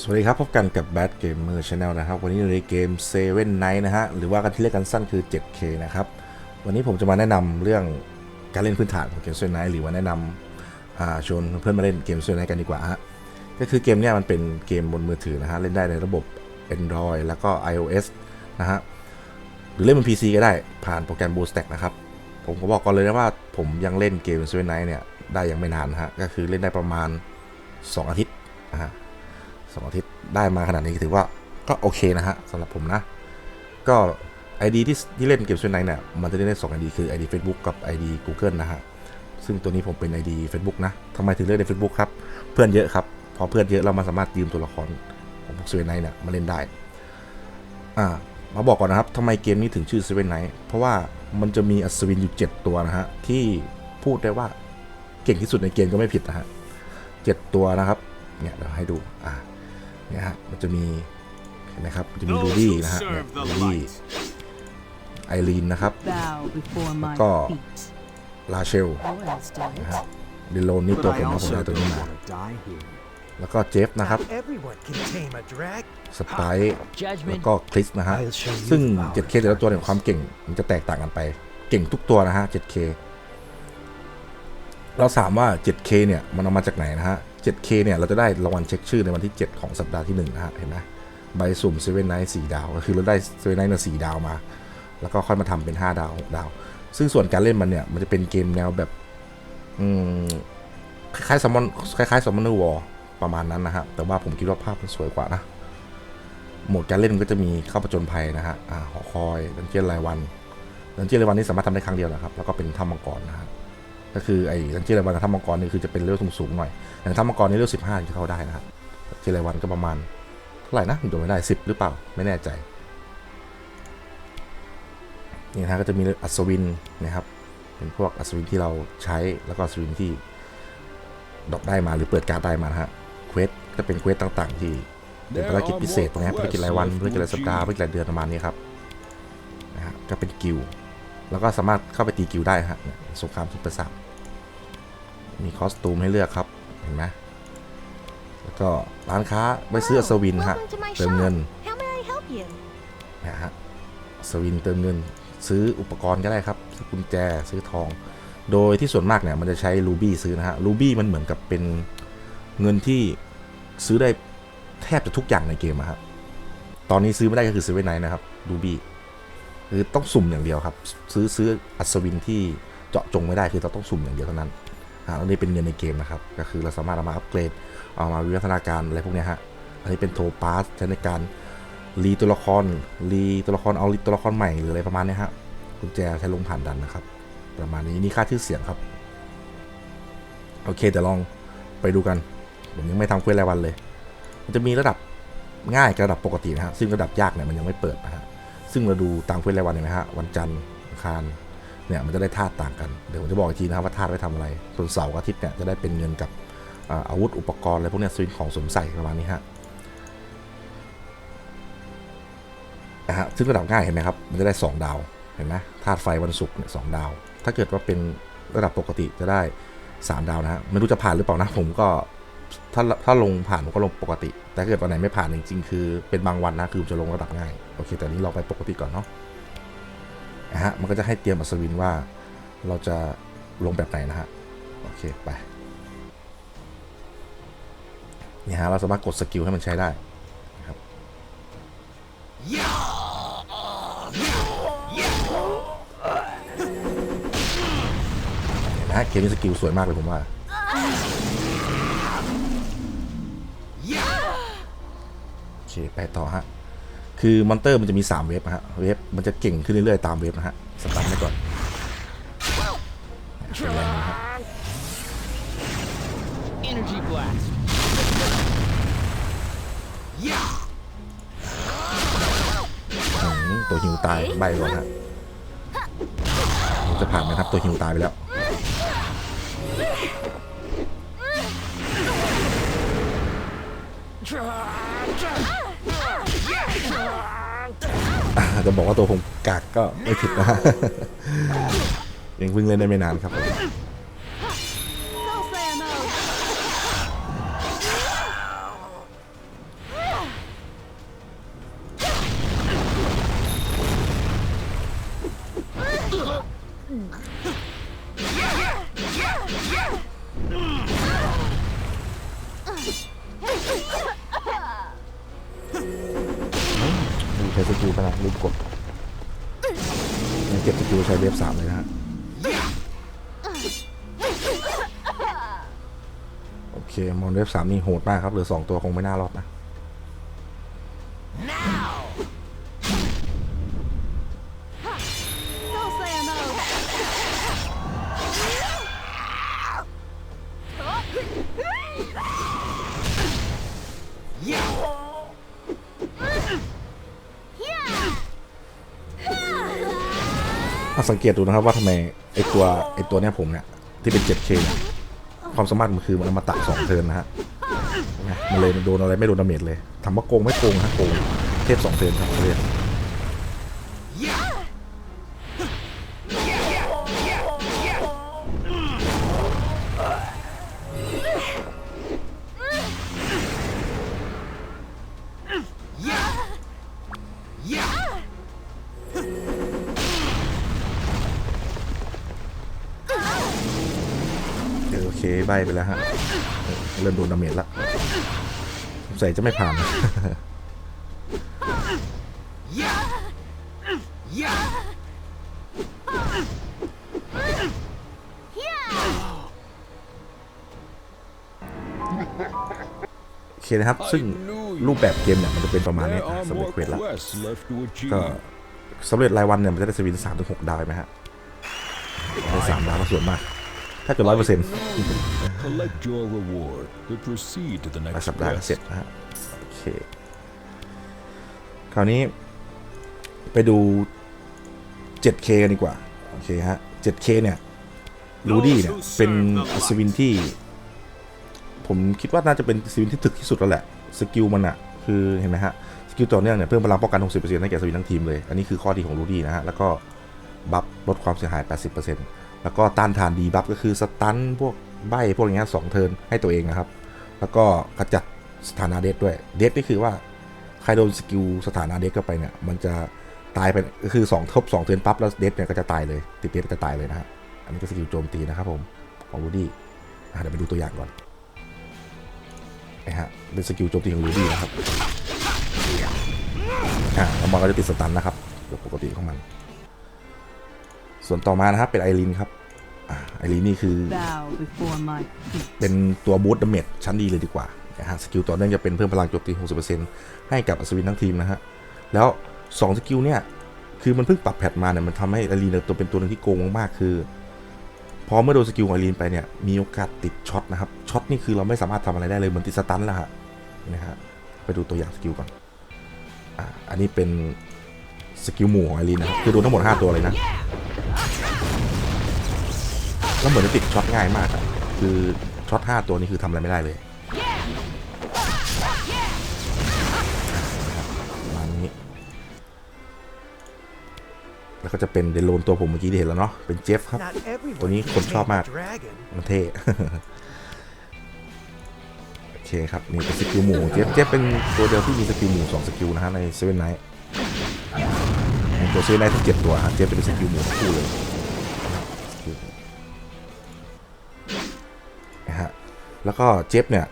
สวัสดีครับ พบกันกับ Bad Gamer Channel นะครับ วันนี้อยู่ในเกม Seven Night นะฮะ หรือว่ากันที่เรียกกันสั้นคือ 7K นะครับ วันนี้ผมจะมาแนะนำเรื่องการเล่นพื้นฐานของเกม Seven Night หรือว่าแนะนำชวนเพื่อนมาเล่นเกม Seven Night กันดีกว่าฮะ ก็คือเกมนี้มันเป็นเกมบนมือถือนะฮะ เล่นได้ในระบบ Android แล้วก็ iOS นะฮะ หรือเล่นบน PC ก็ได้ผ่านโปรแกรม BlueStack นะครับ ผมก็บอกก่อนเลยนะว่าผมยังเล่นเกม Seven Night เนี่ยได้ยังไม่นานฮะ ก็คือเล่นได้ประมาณ 2 อาทิตย์นะฮะ สองอาทิตย์ได้มาขนาดนี้ถือว่าก็โอเคนะฮะสำหรับผมนะ ก็ ID ที่ที่เล่นเกมช่วยไนเนี่ยมันจะเล่นได้สอง ID คือ ID Facebook กับ ID Google นะฮะซึ่งตัวนี้ผมเป็น ID Facebook นะทำไมถึงเลือกใน Facebook ครับ เพื่อนเยอะครับ พอเพื่อนเยอะเรามาสามารถยืมตัวละครของพวกเซเว่นไนเนี่ยมาเล่นได้ อ่า มาบอกก่อนนะครับทำไมเกมนี้ถึงชื่อเซเว่นไนเพราะว่ามันจะมีอัศวินอยู่ 7 ตัวนะฮะ ที่พูดได้ว่าเก่งที่สุดในเกมก็ไม่ผิดนะฮะเจ็ดตัวนะครับ เนี่ยเดี๋ยวให้ดู อ่า นี่ยฮะมันจะมีเห็นไหมครับมันจะมีลู Those ดี้ who นะฮะเนี่ย serve the ลูดี้ light ไอรีนนะครับ Bow before my Có. feet. ลาเชล Boys do นะ it. ฮะดิโลนนี่ But ตัว I ผมนะผม also ได้ตัวนี้ don't มา want to die here. แล้วก็เจฟนะครับ Not everyone can tame a drag. สไปร์แล้ว Judgment. ก็คริสนะฮะ I'll show you ซึ่ง the power. 7K แต่ละตัวเนี่ยความเก่งมันจะแตกต่างกันไป เก่งทุกตัวนะฮะ 7K เราถามว่า 7K เนี่ยมันเอามาจากไหนนะฮะ 7K เนี่ย เราจะได้รางวัลเช็คชื่อในวันที่ 7 ของสัปดาห์ที่ 1 นะฮะ เห็นไหมใบสุ่ม7 Night 4ดาว ก็คือเราได้7 Night เนี่ย4ดาวมา แล้วก็ค่อยมาทำเป็น 5 ดาว6ดาว ซึ่งส่วนการเล่นมันเนี่ย มันจะเป็นเกมแนวแบบคล้ายๆซัมมอนคล้ายๆซัมมอนเนอร์วอลประมาณนั้นนะฮะ แต่ว่าผมคิดว่าภาพมันสวยกว่านะ โหมดการเล่นมันก็จะมีเข้าประจนภัยนะฮะอ่าหอคอยดันเจียนรายวันดันเจียนรายวันนี่สามารถทำได้ครั้งเดียวนะครับ แล้วก็เป็นถ้ำมังกรนะฮะ ก็คือไอ้ดันเจรายวันกับถ้ำมังกรนี่คือจะเป็นเลเวลสูงๆหน่อยอย่างถ้ำมังกรนี่เลเวลสิบห้าจะเข้าได้นะฮะดันเจรายวันก็ประมาณเท่าไหร่นะผมจำไม่ได้สิบหรือเปล่าไม่แน่ใจนี่นะก็จะมีอัศวินนะครับเป็นพวกอัศวินที่เราใช้แล้วก็อัศวินที่ดอปได้มาหรือเปิดการได้มานะฮะเควสก็เป็นเควสต่างๆ ที่เป็นภารกิจพิเศษตรงนะฮะภารกิจรายวันภารกิจรายสัปดาห์ภารกิจรายเดือนประมาณนี้ครับนะฮะก็เป็นกิลแล้วก็สามารถเข้าไปตีกิลได้ฮะสงครามสุดประสาท มีคอสตูมให้เลือกครับ เห็นไหมแล้วก็ร้านค้าไว้ซื้ออัศวินฮะ Welcome to my เติมเงิน shop. How may I help you? นะฮะอัศวินเติมเงิน ซื้ออุปกรณ์ก็ได้ครับ ซื้อกุญแจซื้อทอง โดยที่ส่วนมากเนี่ยมันจะใช้รูบี้ซื้อนะฮะรูบี้มันเหมือนกับเป็นเงินที่ซื้อได้แทบจะทุกอย่างในเกมอะครับตอนนี้ซื้อไม่ได้ก็คือซื้อไว้ไหนนะครับรูบี้คือต้องสุ่มอย่างเดียวครับ ซื้อซื้ออัศวินที่เจาะจงไม่ได้คือเราต้องสุ่มอย่างเดียวเท่านั้น อ่าแล้วนี่เป็นเงินในเกมนะครับ ก็คือเราสามารถเอามาอัปเกรด เอามาวิวัฒนาการอะไรพวกนี้ฮะ อันนี้เป็นโทปาสใช้ในการรีตัวละคร รีตัวละคร เอาตัวละครใหม่หรืออะไรประมาณนี้ฮะ กุญแจใช้ลงผ่านดันนะครับ ประมาณนี้นี่ค่าชื่อเสียงครับ โอเคเดี๋ยวลองไปดูกันผมยังไม่ทำเควสรายวันเลย มันจะมีระดับง่ายกับระดับปกตินะฮะ ซึ่งระดับยากเนี่ยมันยังไม่เปิดนะฮะ ซึ่งเราดูตามเควสรายวันเห็นไหมฮะ วันจันทร์อังคาร เนี่ยมันจะได้ธาตุต่างกัน เดี๋ยวผมจะบอกอีกทีนะครับว่าธาตุไว้ทำอะไร ส่วนเสาร์กับอาทิตย์เนี่ยจะได้เป็นเงินกับอาวุธอุปกรณ์อะไรพวกนี้ซื้อของสวมใส่ประมาณนี้ฮะนะฮะซึ่งระดับง่ายเห็นไหมครับ มันจะได้ 2 ดาวเห็นไหมธาตุไฟวันศุกร์เนี่ยสองดาว ถ้าเกิดว่าเป็นระดับปกติจะได้ 3 ดาวนะฮะไม่รู้จะผ่านหรือเปล่านะผมก็ถ้าถ้าลงผ่านผมก็ลงปกติ แต่เกิดวันไหนไม่ผ่านจริงๆคือเป็นบางวันนะคือผมจะลงระดับง่ายโอเคแต่นี้เราไปปกติก่อนเนาะ นะฮะ มันก็จะให้เตรียมอัศวินว่าเราจะลงแบบไหนนะฮะ โอเค ไป นี่ฮะ เราสามารถกดสกิลให้มันใช้ได้นะครับเนไหมฮะเกมนี้สกิลสวยมากเลยผมว่าโอเค ไปต่อฮะ คือมอนเตอร์มันจะมี 3 เวฟนะฮะ เวฟมันจะเก่งขึ้นเรื่อยๆ ตามเวฟนะฮะ สตาร์ทไว้ก่อนเป็นแรงนะฮะ Energy blast. อืมตัวฮิวตายใบก่อนฮะผมจะผ่านไหมครับตัวฮิวตายไปแล้วอ่า จะบอกว่าตัวผมกากก็ไม่ผิดนะฮะยังเพิ่งเล่นได้ไม่นานครับ ใช้สกิลขนาดลืมกดยังเก็บสกิลใช้เวฟสามเลยนะฮะโอเคมอนเวฟสามนี่โหดมากครับเหลือสองตัวคงไม่น่ารอดนะ ถ้าสังเกตดูนะครับว่าทำไมไอตัวไอตัวเนี้ยผมเนี่ยที่เป็น 7K เนี่ยความสามารถมันคือมันมาตักสองเทิร์นนะฮะนไหมมันเลยโดนอะไรไม่โดนดาเมจเลยถามว่าโกงไม่โกงฮะโกงเทพสองเทิร์นครับเรียก ใบไปแล้วฮะ เริ่มโดนดาเมจละสงสัยจะไม่ผ่านโอเคนะครับ ซึ่งรูปแบบเกมเนี่ยมันจะเป็นประมาณนี้สำเร็จเควสแล้วก็สำเร็จรายวันเนี่ยมันจะได้สวินสามถึงหกดาวไหมฮะได้สามดาวก็ส่วนมาก ถ้าเกิดร้อยเปอร์เซ็นต์ Collect your reward to proceed to the ราย next สัปดาห์ก็เสร็จ quest. นะฮะโอเค คราวนี้ไปดู 7K กันดีกว่า โอเคฮะ 7K เนี่ยรูดี้เนี่ย เป็นอัศวินที่ ผมคิดว่าน่าจะเป็นอัศวินที่ถึกที่สุดแล้วแหละ สกิลมันอะคือเห็นไหมฮะ สกิลต่อเนื่องเนี่ย เพิ่มพลังป้องกัน 60%ให้แก่อัศวินทั้งทีมเลย อันนี้คือข้อดีของรูดี้นะฮะ แล้วก็บัฟลดความเสียหาย 80% แล้วก็ต้านทานดีบัฟก็คือสตันพวกใบพวกอย่างเงี้ยสองเทิร์นให้ตัวเองนะครับ แล้วก็กระจัดสถานะเดทด้วยเดทนี่คือว่าใครโดนสกิลสถานะเดทเข้าไปเนี่ยมันจะตายไปก็คือ2ทบ2เทิร์นปั๊บแล้วเดทเนี่ยก็จะตายเลยติดเดทจะตายเลยนะฮะอันนี้ก็สกิลโจมตีนะครับผมของรูดี้เดี๋ยวไปดูตัวอย่างก่อนนะฮะเป็นสกิลโจมตีของรูดี้นะครับอ่าแล้วมันก็จะติดสตันนะครับโดยปกติของมัน ส่วนต่อมานะครับเป็นไอรินครับอ่าไอรินนี่คือ Bow before my feet. เป็นตัวบูตดาเมจชั้นดีเลยดีกว่านะฮะสกิลต่อเนื่องจะเป็นเพิ่มพลังโจมตี 60%ให้กับอัศวินทั้งทีมนะฮะ แล้ว 2 สกิลเนี่ย คือมันเพิ่งปรับแพทมาเนี่ย มันทำให้อารีนตัวเป็นตัวหนึงที่โกงมากๆ คือ พอเมื่อโดนสกิลของอารีนไปเนี่ย มีโอกาสติดช็อตนะครับ ช็อตนี่คือเราไม่สามารถทำอะไรได้เลย เหมือนติดสตันแล้วฮะนะฮะ ไปดูตัวอย่างสกิลก่อน อ่า อันนี้เป็นสกิลหมู่ของอารีนนะครับ คือโดนทั้งหมด 5 ตัวเลยนะ แล้วเหมือนจะติดช็อตง่ายมากอะคือช็อต5ตัวนี้คือทำอะไรไม่ได้เลยประมาณนี้แล้วก็จะเป็นเดโลนตัวผมเมื่อกี้ที่เห็นแล้วเนาะเป็นเจฟครับ Not everyone ตัวนี้ can คนชอบ tame a มาก dragon. มันเท่โอเคครับ นี่เป็นสกิลหมู่ของเจฟเจฟเป็นตัวเดียวที่มีสกิลหมู่สองสกิลนะฮะในเซเว่นไนท์ในตัวเซเว่นไนท์ทั้งเจ็ดตัวฮะเจฟเป็นสกิลหมู่ทั้งคู่เลย แล้วก็เจฟเนี่ย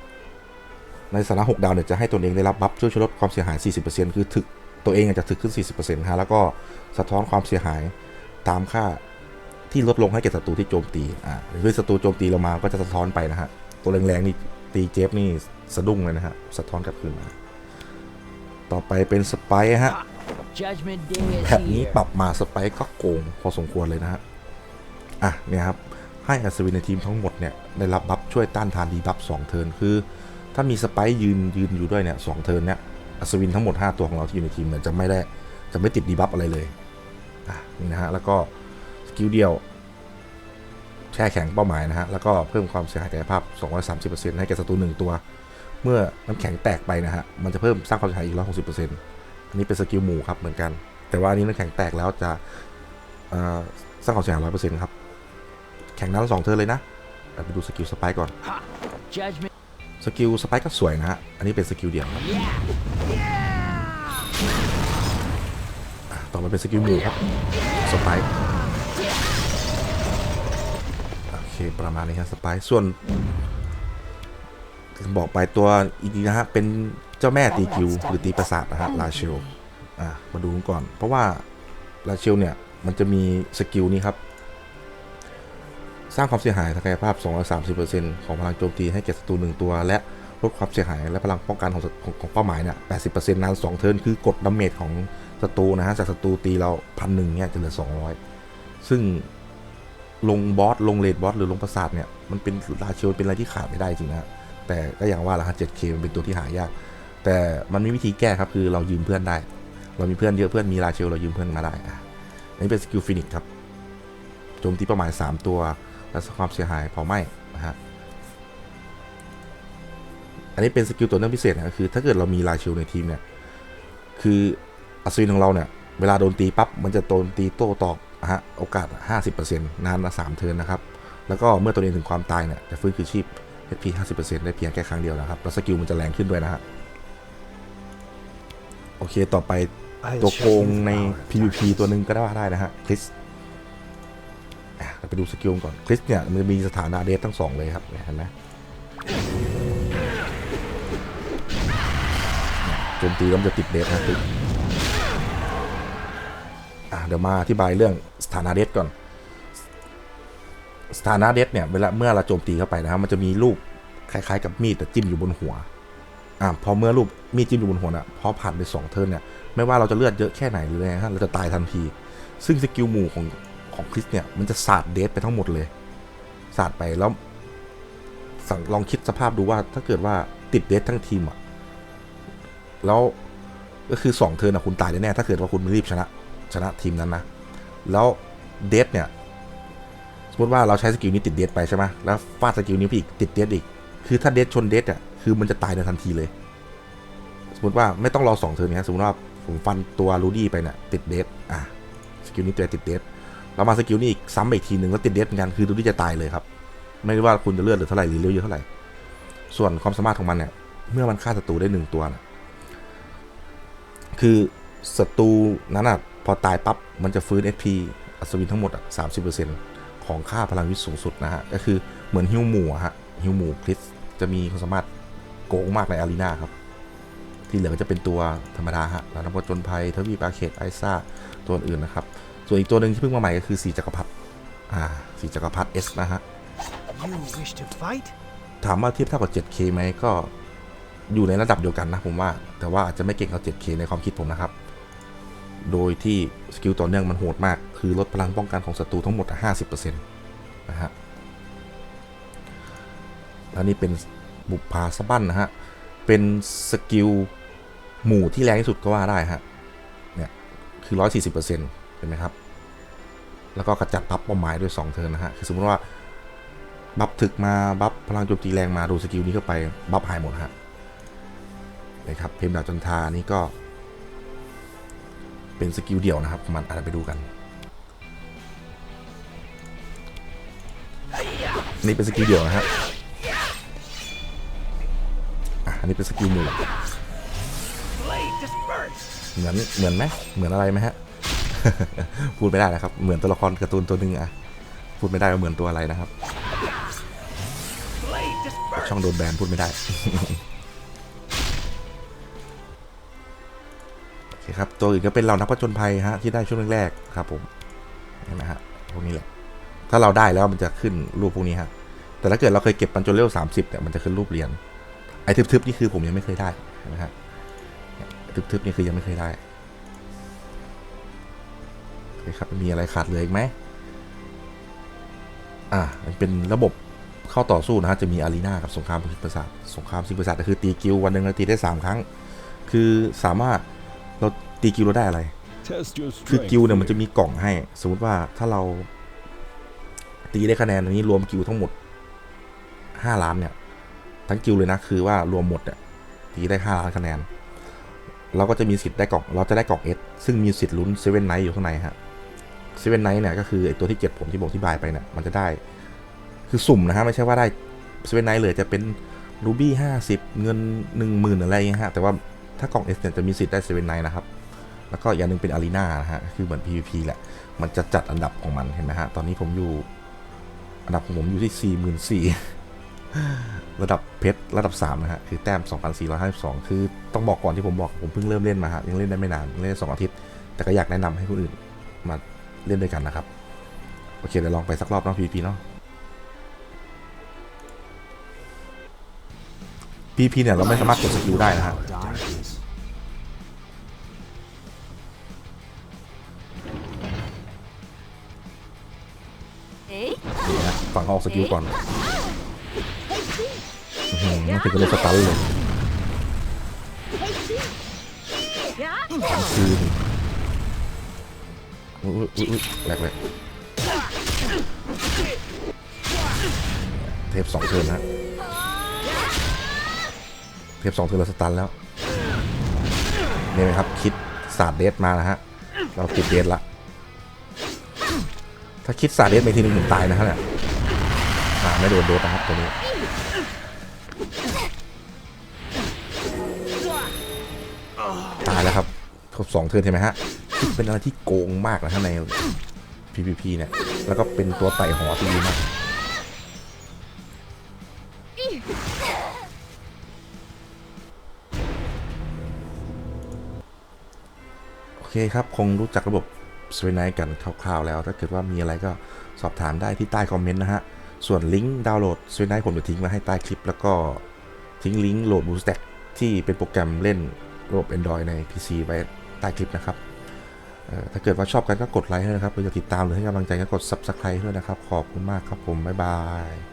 ในสานะ6ดาวเนี่ยจะให้ตัวเองได้รับบัฟช่วยลดความเสียหาย 40%คือถึกตัวเองอาจจะถึกขึ้น 40%ฮะแล้วก็สะท้อนความเสียหายตามค่าที่ลดลงให้แก่ศัตรูที่โจมตี อ่าหรือศัตรูโจมตีเรามาก็จะสะท้อนไปนะฮะ ตัวแรงๆนี่ตีเจฟนี่สะดุ้งเลยนะฮะ สะท้อนกลับคืนมา ต่อไปเป็นสไปฮะแพทนี้ปรับมาสไปร์ก็โกงพอสมควรเลยนะฮะ อะเนี่ยครับ ให้อัศวินในทีมทั้งหมดเนี่ยได้รับบัฟช่วยต้านทานดีบัฟสองเทิร์นคือ ถ้ามีสไปยืนยืนอยู่ด้วยเนี่ยสองเทิร์นเนี่ยอัศวินทั้งหมด 5 ตัวของเราที่อยู่ในทีมเนี่ยจะไม่ได้จะไม่ติดดีบัฟอะไรเลยอะนี่นะฮะแล้วก็สกิลเดียวแช่แข็งเป้าหมายนะฮะแล้วก็เพิ่มความเสียหายกายภาพ 230%ให้แก่ศัตรูหนึ่งตัว เมื่อน้ำแข็งแตกไปนะฮะมันจะเพิ่มสร้างความเสียหายอีก 160%อันนี้เป็นสกิลหมู่ครับเหมือนกัน แต่ว่าอันนี้น้ำแข็งแตกแล้วจะสร้างความเสียหาย100%ครับ ข่งนั้นสองเทิร์นเลยนะไปดูสกิลสไปก่อน สกิลสไปก็สวยนะฮะ อันนี้เป็นสกิลเดียวครับอะต่อมาเป็นสกิลหมู่ครับ สไปโอเค ประมาณนี้ครับสไปส่วนบอกไปตัวอีกนะฮะ เป็นเจ้าแม่ตีกิวหรือตีประสาทนะฮะ ลาเชล อะ มาดูกันก่อน เพราะว่า ลาเชลเนี่ย มันจะมีสกิลนี้ครับ สร้างความเสียหายทางกายภาพ 230%ของพลังโจมตีให้แก่ศัตรูหนึ่งตัว และลดความเสียหายและพลังป้องกันของของของเป้าหมายเนี่ย80%นาน2เทิร์นคือกดดาเมจของศัตรูนะฮะจากศัตรูตีเราพันหนึ่งเนี่ยจะเหลือ 200 ซึ่งลงบอสลงเลดบอสหรือลงประสาทเนี่ยมันเป็นราเชลเป็นอะไรที่ขาดไม่ได้จริงนะแต่ก็อย่างว่าละฮะ 7K มันเป็นตัวที่หายาก แต่มันมีวิธีแก้ครับคือเรายืมเพื่อนได้ เรามีเพื่อนเยอะเพื่อนมีราเชลเรายืมเพื่อนมาได้อะอันนี้เป็นสกิลฟินิกครับโจมตีเป้าหมาย 3 ตัว และความเสียหายเผาไหม้นะฮะอันนี้เป็นสกิลตัวเนื่องพิเศษนะคือ ถ้าเกิดเรามีราชิลในทีมเนี่ยคืออัศวินของเราเนี่ยเวลาโดนตีปั๊บมันจะโดนตีโต้ตอบนะฮะโอกาส 50%นานละ3เทินนะครับ แล้วก็เมื่อตัวเองถึงความตายเนี่ยจะฟื้นคืนชีพ HP 50%ได้เพียงแค่ครั้งเดียวนะครับ แล้วสกิลมันจะแรงขึ้นด้วยนะฮะโอเคต่อไปตัวโกงใน PVP ตัวหนึ่งก็ได้ได้นะฮะคริสอะเร ไปดูสกิลก่อนคริสเนี่ยมันจะมีสถานะเดททั้งสองเลยครับเห็นไหมโจมตีแล้วมันจะติดเดทนะคริสอะเดี๋ยวมาอธิบายเรื่องสถานะเดทก่อน สถานะเดทเนี่ยเวลาเมื่อเราโจมตีเข้าไปนะครับมันจะมีลูกคล้ายๆ กับมีดแต่จิ้มอยู่บนหัวอ่าพอเมื่อลูกมีดจิ้มอยู่บนหัวน่ะพอผ่านไปสองเทิร์นเนี่ยไม่ว่าเราจะเลือดเยอะแค่ไหนหรือไรฮะเราจะตายทันที ซึ่งสกิลหมู่ของ ของคริสเนี่ยมันจะสาดเดทไปทั้งหมดเลยสาดไปแล้วลองคิดสภาพดูว่าถ้าเกิดว่าติดเดททั้งทีมอะแล้วก็คือสองเทิร์นอะคุณตายแน่ๆถ้าเกิดว่าคุณไม่รีบชนะชนะทีมนั้นนะแล้วเดทเนี่ยสมมติว่าเราใช้สกิลนี้ติดเดทไปใช่ไหมแล้วฟาดสกิลนี้ไปอีกติดเดทอีก คือถ้าเดทชนเดทอะคือมันจะตายในทันทีเลย สมมติว่าไม่ต้องรอสองเทิร์นนะสมมติว่าผมฟันตัวรูดี้ไปเนี่ยติดเดทอะสกิลนี้ตัวติดเดท เรามาสกิลนี้อีกซ้ำไปอีกทีหนึ่งแล้วติดเดทเหมือนกันคือรูดี้จะตายเลยครับ ไม่ว่าคุณจะเลือดเหลือเท่าไหร่หรือเลือดเยอะเท่าไหร่ ส่วนความสามารถของมันเนี่ย เมื่อมันฆ่าศัตรูได้หนึ่งตัวนะคือศัตรูนั้นอะพอตายปั๊บมันจะฟื้น SP อัศวินทั้งหมดอะสามสิบเปอร์เซ็นต์ของค่าพลังวิทย์สูงสุดนะฮะ ก็คือเหมือนฮิวหมูฮะฮิวหมูคริสจะมีความสามารถโกงมากในอารีนาครับ ที่เหลือก็จะเป็นตัวธรรมดาฮะแล้วนักผจญภัยทวีปอาเขตไอซ่าตัวอื่นนะครับ ส่วนอีกตัวหนึ่งที่เพิ่งมาใหม่ก็คือสีจักรพรรดิอ่าสีจักรพรรดิ S นะฮะ You wish to fight? ถามว่าเทียบเท่ากับ 7K ไหมก็อยู่ในระดับเดียวกันนะผมว่า แต่ว่าอาจจะไม่เก่งเท่า 7K ในความคิดผมนะครับ โดยที่สกิลต่อเนื่องมันโหดมาก คือลดพลังป้องกันของศัตรูทั้งหมด 50%นะฮะแล้วนี่เป็นบุปผาสะบั้นนะฮะ เป็นสกิลหมู่ที่แรงที่สุดก็ว่าได้ฮะ เนี่ย คือ 140%เห็นไหมครับ แล้วก็กระจัดพับเป้าหมายด้วย2เทิร์นนะฮะคือสมมติว่าบัฟถึกมาบัฟพลังโจมตีแรงมาดูสกิลนี้เข้าไปบัฟหายหมดฮะนะครับเพมดาบจันทานี่ก็ เป็นสกิลเดี่ยวนะครับมันอาจจะไปดูกัน นี่เป็นสกิลเดี่ยวนะฮะอันนี้เป็นสกิลหมู่เหมือนเหมือนไหมเหมือนอะไรไหมฮะ พูดไม่ได้นะครับ เหมือนตัวละครการ์ตูนตัวหนึ่งอะพูดไม่ได้ว่าเหมือนตัวอะไรนะครับ ช่องโดนแบนพูดไม่ได้ โอเคครับ ตัวอื่นก็เป็นเรานักผจญภัยฮะที่ได้ช่วงแรกๆครับ ผมเห็นไหมฮะพวกนี้แหละ ถ้าเราได้แล้วมันจะขึ้นรูปพวกนี้ฮะแต่ถ้าเกิดเราเคยเก็บปันจนเลเวลสามสิบเนี่ยมันจะขึ้นรูปเหรียญไอ้ทึบๆนี่คือผมยังไม่เคยได้เห็นไหมฮะทึบๆนี่คือยังไม่เคยได้ คครับมีอะไรขาดเหลืออีกไหมอ่ามันเป็นระบบเข้าต่อสู้นะฮะจะมีอารีนากับสงครามพิศาจสงครามสิงประสาทก็คือตีกิลวันหนึ่งเราตีได้ 3 ครั้ง คือสามารถเราตีกิลเราได้อะไร Test your คือ strength. กิลเนี่ยมันจะ here. มีกล่องให้ สมมติว่าถ้าเราตีได้คะแนนอันนี้รวมกิลทั้งหมด 5 ล้านเนี่ยทั้งกิลเลยนะคือว่ารวมหมดเนี่ยตีได้ 5 ล้านคะแนน เราก็จะมีสิทธิ์ได้กล่อง เราจะได้กล่องเอสซึ่งมีสิทธิ์ลุ้นเซเว่นไนท์อยู่ข้างในฮะ เซเว่นไนท์เนี่ยก็คือไอตัวที่เจ็ดผมที่ผมอธิบายไปเนี่ยมันจะได้ คือสุ่มนะฮะไม่ใช่ว่าได้เซเว่นไนท์เลยจะเป็นรูบี้ห้าสิบเงินหนึ่งหมื่นอะไรอย่างเงี้ยฮะแต่ว่าถ้ากล่องเอสเนี่ยจะมีสิทธิ์ได้เซเว่นไนท์นะครับ แล้วก็อย่างหนึ่งเป็นอารีนานะฮะคือเหมือน PVP แหละ มันจะจัดอันดับของมันเห็นไหมฮะตอนนี้ผมอยู่อันดับของผมอยู่ที่สี่หมื่นสี่ระดับเพชรระดับ3นะฮะคือแต้ม 2,452 คือต้องบอกก่อนที่ผมบอกผมเพิ่งเริ่มเล่นมาฮะยังเล่นได้ไม่นานเล่นได้สองอาทิตย์ แต่ก็อยากแนะนำให้คนอื่นมา เล่นด้วยกันนะครับ โอเคเดี๋ยวลองไปสักรอบเนาะ PVP เนาะ PVP เนี่ยเราไม่สามารถกดสกิลได้นะฮะนี่นะฝั่งออกสกิลก่อนอื้อหือมาถึงก็เลยสตันเลยคืน อุ้ยอุ้ยอุ้ยแหลกเลเทปสองเทิร์นนะเทปสองเทิร์นเราสตันแล้วนี่ไหมครับคิดศาสตร์เดสมาแล้วฮะเราติดเดสละถ้าคิดสาเดสไปทีนึงผมตายนะฮะเนี่ยอ่าไม่โดนโดนนะครับตัวนี้ตายแล้วครับครบสองเทิร์นใช่ไหมฮะ คิดเป็นอะไรที่โกงมากนะฮะใน PVP เนี่ย แล้วก็เป็นตัวไต่หอที่ดีมากโอเคครับ คงรู้จักระบบ s w i n i กันคร่าวๆแล้ว ถ้าเกิดว่ามีอะไรก็สอบถามได้ที่ใต้คอมเมนต์นะฮะ ส่วนลิงก์ดาวน์โหลด s w i n i ผมจะทิ้งไว้ให้ใต้คลิป แล้วก็ทิ้งลิงก์โหลด BoostStack ที่เป็นโปรแกรมเล่นระบบ Android ใน PC ไว้ใต้คลิปนะครับ ถ้าเกิดว่าชอบกันก็กดไลค์ให้นะครับอยากจะติดตามหรือให้กำลังใจก็กด Subscribe ด้วยนะครับ ขอบคุณมากครับผม บ๊ายบาย